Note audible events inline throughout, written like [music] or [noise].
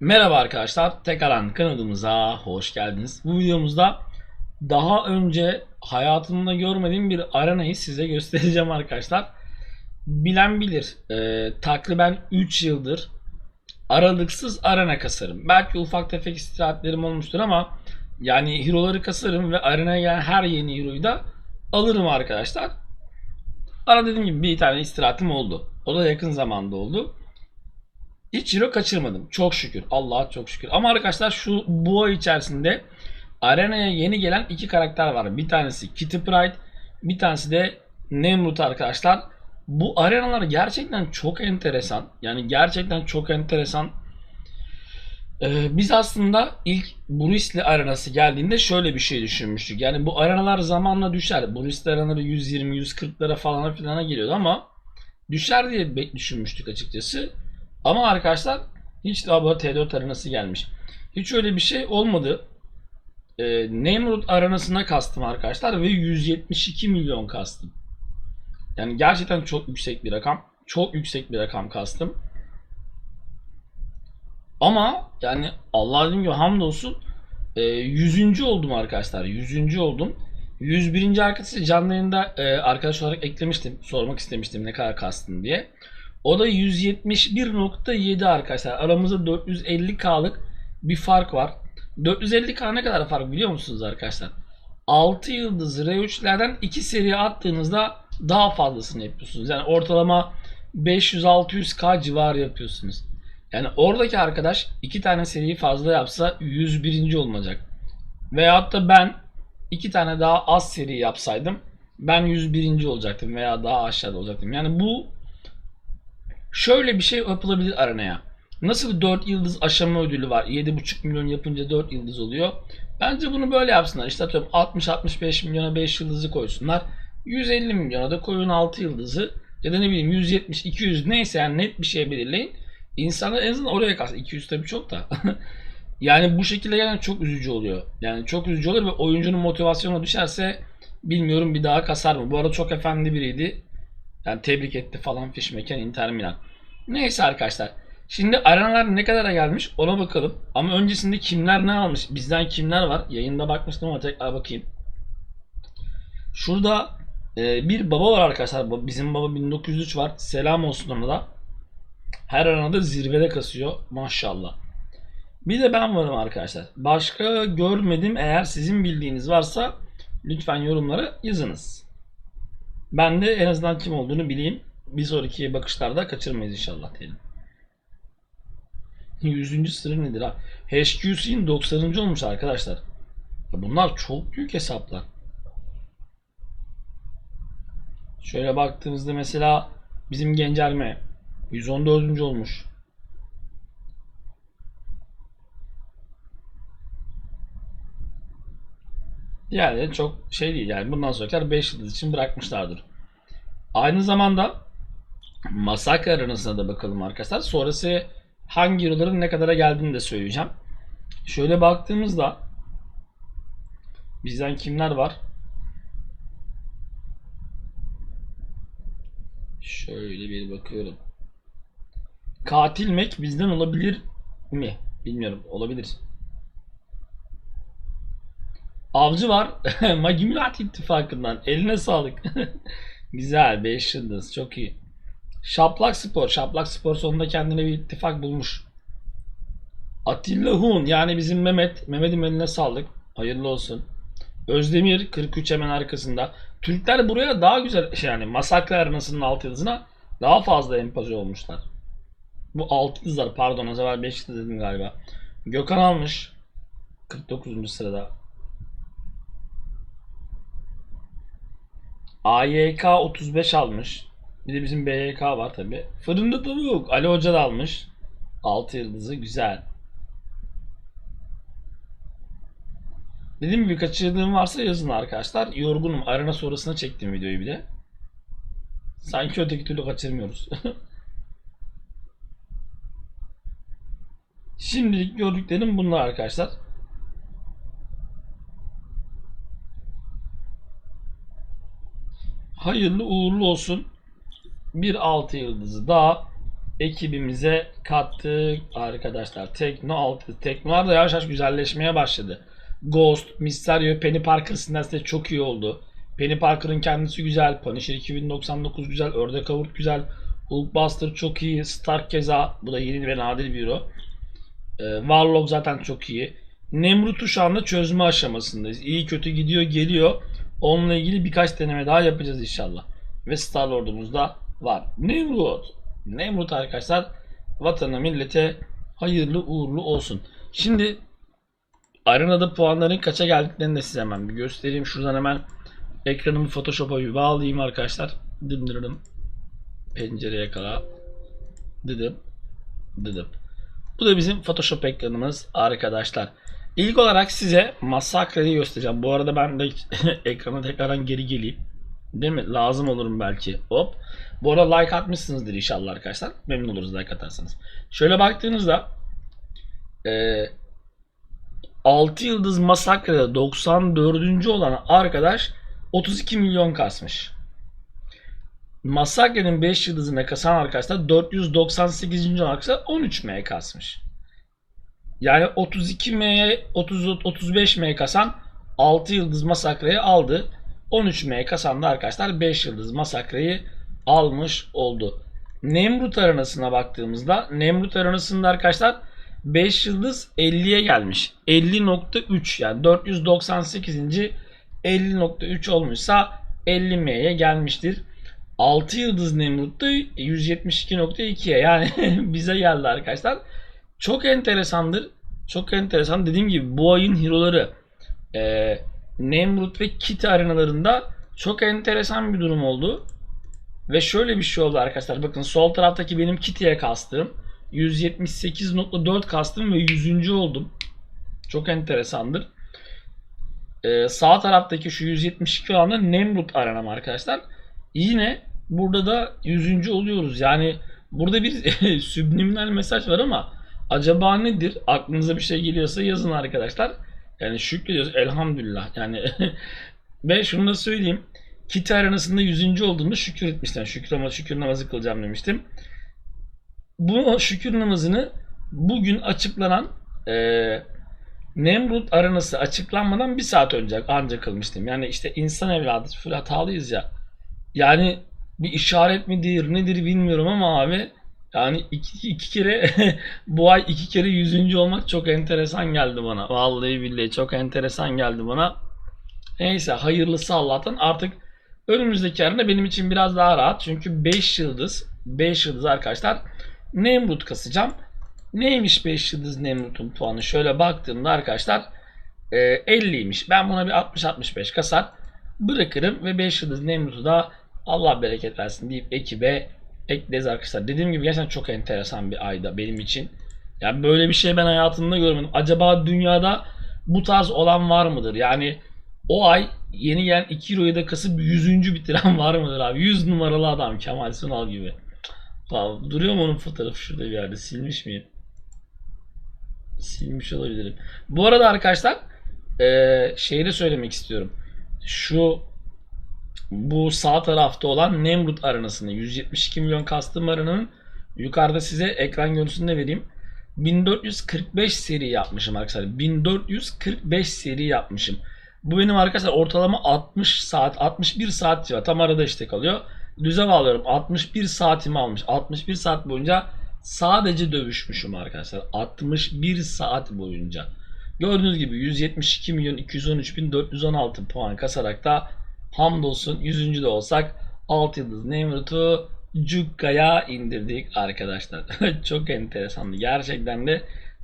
Merhaba arkadaşlar, tekrardan kanalımıza hoş geldiniz. Bu videomuzda daha önce hayatımda görmediğim bir arenayı size [laughs] göstereceğim arkadaşlar. Bilen bilir, e, takriben 3 yıldır aralıksız arena kasarım. Belki ufak tefek istirahatlerim olmuştur ama yani hero'ları kasarım ve arenaya gelen her yeni hero'yu da alırım arkadaşlar. Ara dediğim gibi bir tane istirahatim oldu. O da yakın zamanda oldu. Hiç hero kaçırmadım. Çok şükür. Allah'a çok şükür. Ama arkadaşlar şu bu ay içerisinde arenaya yeni gelen iki karakter var. Bir tanesi Kitty Pryde, bir tanesi de Nemrut arkadaşlar. Bu arenalar gerçekten çok enteresan. Yani gerçekten çok enteresan. Ee, biz aslında ilk Bruisli arenası geldiğinde şöyle bir şey düşünmüştük. Yani bu arenalar zamanla düşer. Bruisli arenaları 120-140'lara falan filana geliyordu ama düşer diye düşünmüştük açıkçası. Ama arkadaşlar hiç daha böyle T4 arenası gelmiş. Hiç öyle bir şey olmadı. Ee, Nemrut arenasına kastım arkadaşlar ve 172 milyon kastım. Yani gerçekten çok yüksek bir rakam. Çok yüksek bir rakam kastım. Ama yani diyeyim ki hamdolsun e, 100. oldum arkadaşlar. 100. oldum. 101. arkadaşı canlı yayında e, arkadaş olarak eklemiştim. Sormak istemiştim ne kadar kastım diye. O da 171.7 arkadaşlar. Aramızda 450K'lık bir fark var. 450K ne kadar fark biliyor musunuz arkadaşlar? 6 yıldız R3'lerden 2 seri attığınızda daha fazlasını yapıyorsunuz. Yani ortalama 500-600K civarı yapıyorsunuz. Yani oradaki arkadaş 2 tane seriyi fazla yapsa 101. olmayacak. Veyahut da ben 2 tane daha az seri yapsaydım ben 101. olacaktım veya daha aşağıda olacaktım. Yani bu Şöyle bir şey yapılabilir arenaya. Nasıl bir 4 yıldız aşama ödülü var? 7,5 milyon yapınca 4 yıldız oluyor. Bence bunu böyle yapsınlar. İşte atıyorum 60-65 milyona 5 yıldızı koysunlar. 150 milyona da koyun 6 yıldızı. Ya da ne bileyim 170-200 neyse yani net bir şey belirleyin. İnsanlar en azından oraya kalsın. 200 tabii çok da. [laughs] yani bu şekilde gelen çok üzücü oluyor. Yani çok üzücü olur ve oyuncunun motivasyonu düşerse bilmiyorum bir daha kasar mı. Bu arada çok efendi biriydi. Yani tebrik etti falan Fişmeken Inter Milan. Neyse arkadaşlar. Şimdi arenalar ne kadara gelmiş ona bakalım. Ama öncesinde kimler ne almış? Bizden kimler var? Yayında bakmıştım ama tekrar bakayım. Şurada e, bir baba var arkadaşlar. Bizim baba 1903 var. Selam olsun ona da. Her arenada zirvede kasıyor. Maşallah. Bir de ben varım arkadaşlar. Başka görmedim. Eğer sizin bildiğiniz varsa lütfen yorumlara yazınız. Ben de en azından kim olduğunu bileyim. Bir sonraki bakışlarda kaçırmayız inşallah diyelim. 100. sırrı nedir ha? HQC'nin 90. olmuş arkadaşlar. Bunlar çok büyük hesaplar. Şöyle baktığımızda mesela bizim Gencerme 114. olmuş. Diğerleri çok şey değil yani bundan sonrakiler 5 yıldız için bırakmışlardır. Aynı zamanda Masaka arenasına da bakalım arkadaşlar. Sonrası hangi hero'ların ne kadara geldiğini de söyleyeceğim. Şöyle baktığımızda bizden kimler var? Şöyle bir bakıyorum. Katil Mek bizden olabilir mi? Bilmiyorum. Olabilir. Avcı var. [laughs] Magi Millet İttifakı'ndan. Eline sağlık. [laughs] Güzel. 5 yıldız. Çok iyi. Şaplak Spor. Şaplak Spor sonunda kendine bir ittifak bulmuş. Atilla Hun. Yani bizim Mehmet. Mehmet'in eline sağlık. Hayırlı olsun. Özdemir 43 hemen arkasında. Türkler buraya daha güzel şey yani Masakra Arenası'nın alt yıldızına daha fazla empoze olmuşlar. Bu alt yıldızlar pardon az evvel 5 yıldız dedim galiba. Gökhan almış. 49. sırada. AYK 35 almış. Bir de bizim BYK var tabi. Fırında tavuk. Ali Hoca da almış. 6 yıldızı güzel. Dediğim gibi kaçırdığım varsa yazın arkadaşlar. Yorgunum. Arena sonrasında çektim videoyu bir de. Sanki öteki türlü kaçırmıyoruz. [laughs] Şimdilik gördüklerim bunlar arkadaşlar. Hayırlı uğurlu olsun. Bir altı yıldızı daha ekibimize kattık arkadaşlar. Tekno 6. Teknolar da yavaş yavaş güzelleşmeye başladı. Ghost, Mysterio, Penny Parker size çok iyi oldu. Penny Parker'ın kendisi güzel. Punisher 2099 güzel. Ördek Avurt güzel. Hulkbuster çok iyi. Stark keza. Bu da yeni ve nadir bir hero. Ee, Warlock zaten çok iyi. Nemrut'u şu anda çözme aşamasındayız. İyi kötü gidiyor geliyor. Onunla ilgili birkaç deneme daha yapacağız inşallah. Ve Star Lord'umuz da var. Nemrut. Nemrut arkadaşlar vatana millete hayırlı uğurlu olsun. Şimdi arenada puanların kaça geldiklerini de size hemen bir göstereyim. Şuradan hemen ekranımı Photoshop'a bir bağlayayım arkadaşlar. Dındırırım. Pencereye kala. Dıdım. Dıdım. Bu da bizim Photoshop ekranımız arkadaşlar. İlk olarak size Massacre'yi göstereceğim. Bu arada ben de [laughs] ekrana tekrardan geri geleyim. Değil mi? Lazım olurum belki. Hop. Bu arada like atmışsınızdır inşallah arkadaşlar. Memnun oluruz like atarsanız. Şöyle baktığınızda e, 6 yıldız Massacre'da 94. olan arkadaş 32 milyon kasmış. Massacre'nin 5 yıldızına kasan arkadaşlar 498. arkadaşlar 13 M kasmış. Yani 32 M'ye 30 35 M kasan 6 yıldız Massacre'yi aldı. 13 M kasan da arkadaşlar 5 yıldız Massacre'yi almış oldu. Nemrut arenasına baktığımızda Nemrut arenasında arkadaşlar 5 yıldız 50'ye gelmiş. 50.3 yani 498. 50.3 olmuşsa 50 M'ye gelmiştir. 6 yıldız Nemrut'ta 172.2'ye yani [laughs] bize geldi arkadaşlar. Çok enteresandır. Çok enteresan. Dediğim gibi bu ayın hero'ları e, Nemrut ve Kit arenalarında çok enteresan bir durum oldu. Ve şöyle bir şey oldu arkadaşlar. Bakın sol taraftaki benim Kitty'ye kastım. 178.4 kastım ve 100. oldum. Çok enteresandır. Ee, sağ taraftaki şu 172 olan da Nemrut arenam arkadaşlar. Yine burada da 100. oluyoruz. Yani burada bir [laughs] subliminal mesaj var ama acaba nedir? Aklınıza bir şey geliyorsa yazın arkadaşlar. Yani şükrediyoruz elhamdülillah. Yani [laughs] ve şunu da söyleyeyim. Kit arenasında 100. olduğumda şükür etmiştim. Şükür, namazı, şükür namazı kılacağım demiştim. Bu şükür namazını bugün açıklanan e, Nemrut arenası açıklanmadan bir saat önce ancak kılmıştım. Yani işte insan evladı full hatalıyız ya. Yani bir işaret midir nedir bilmiyorum ama abi yani iki, iki kere [laughs] bu ay iki kere yüzüncü olmak çok enteresan geldi bana. Vallahi billahi çok enteresan geldi bana. Neyse hayırlısı Allah'tan artık önümüzdeki arena benim için biraz daha rahat. Çünkü 5 yıldız 5 yıldız arkadaşlar Nemrut kasacağım. Neymiş 5 yıldız Nemrut'un puanı? Şöyle baktığımda arkadaşlar e, 50'ymiş. Ben buna bir 60-65 kasar bırakırım ve 5 yıldız Nemrut'u da Allah bereket versin deyip ekibe ekleriz arkadaşlar. Dediğim gibi gerçekten çok enteresan bir ayda benim için. Yani böyle bir şey ben hayatımda görmedim. Acaba dünyada bu tarz olan var mıdır? Yani o ay yeni gelen 2 Euro'yu da kasıp 100. bitiren [laughs] var mıdır abi? 100 numaralı adam Kemal Sunal gibi. Duruyor mu onun fotoğrafı şurada bir yerde? Silmiş miyim? Silmiş olabilirim. Bu arada arkadaşlar ee, şeyi de söylemek istiyorum. Şu bu sağ tarafta olan Nemrut arenasını 172 milyon kastım arenanın yukarıda size ekran görüntüsünde vereyim. 1445 seri yapmışım arkadaşlar. 1445 seri yapmışım. Bu benim arkadaşlar ortalama 60 saat 61 saat civarı tam arada işte kalıyor. Düze bağlıyorum 61 saatimi almış. 61 saat boyunca sadece dövüşmüşüm arkadaşlar. 61 saat boyunca. Gördüğünüz gibi 172 milyon 213 bin 416 puan kasarak da hamdolsun 100. de olsak 6 yıldız Nemrut'u Cukka'ya indirdik arkadaşlar. [laughs] çok enteresandı. Gerçekten de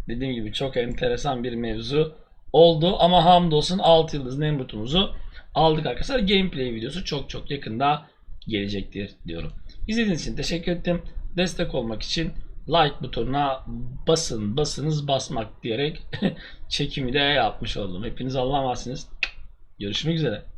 dediğim gibi çok enteresan bir mevzu oldu. Ama hamdolsun 6 yıldız Nemrut'umuzu aldık arkadaşlar. Gameplay videosu çok çok yakında gelecektir diyorum. İzlediğiniz için teşekkür ettim. Destek olmak için like butonuna basın basınız basmak diyerek [laughs] çekimi de yapmış oldum. Hepiniz Allah'a emanetsiniz. Görüşmek üzere.